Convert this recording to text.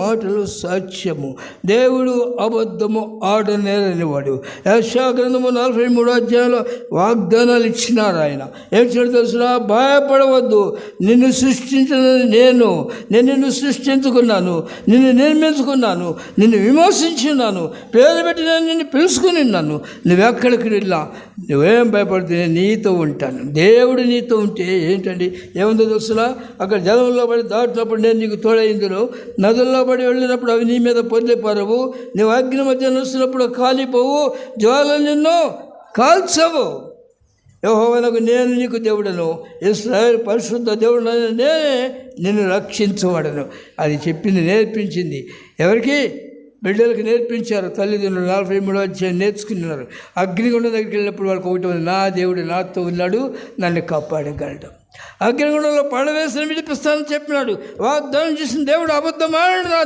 మాటలు సత్యము దేవుడు అబద్ధము ఆడనేరనివాడు. యశా గ్రంథము నలభై మూడో అధ్యాయంలో వాగ్దానాలు ఇచ్చినారు ఆయన. ఏం చెడు తెలిసిన? భయపడవద్దు. నిన్ను సృష్టించిన నేను. నేను నిన్ను సృష్టించుకున్నాను. నిన్ను నిర్మించుకున్నాను. నిన్ను విమర్శించున్నాను పేరు పెట్టి నేను నిన్ను పిలుచుకుని ఉన్నాను. నువ్వెక్కడికి వెళ్ళా నువ్వేం భయపడితే నేను నీతో ఉంటాను. దేవుడు నీతో ఉంటే ఏంటండి? ఏముందో తెలుసునా? అక్కడ జలంలో పడి దాటినప్పుడు నేను నీకు తోడైందులో నదుల్లో పడి వెళ్ళినప్పుడు అవి నీ మీద పొందిపరవు నువ్వు అగ్ని మధ్య నొస్తున్నప్పుడు కాలిపోవు జ్వాల నిన్ను కాల్చవు. యహోవనకు నేను నీకు దేవుడను. ఇస్రాయల్ పరిశుద్ధ దేవుడు నేనే నిన్ను రక్షించబడను. అది చెప్పింది నేర్పించింది. ఎవరికి? బిడ్డలకు నేర్పించారు. తల్లిదండ్రులు నలభై మూడో అధ్యాయం నేర్చుకున్నారు. అగ్నిగుండం దగ్గరికి వెళ్ళినప్పుడు వాళ్ళకి ఒకటి ఉంది, నా దేవుడు నాతో ఉన్నాడు నన్ను కాపాడగలడు. అగ్నిగుండంలో పడవేసిన విడిపిస్తానని చెప్పినాడు. వాగ్దానం చేసిన దేవుడు అబద్ధమాడు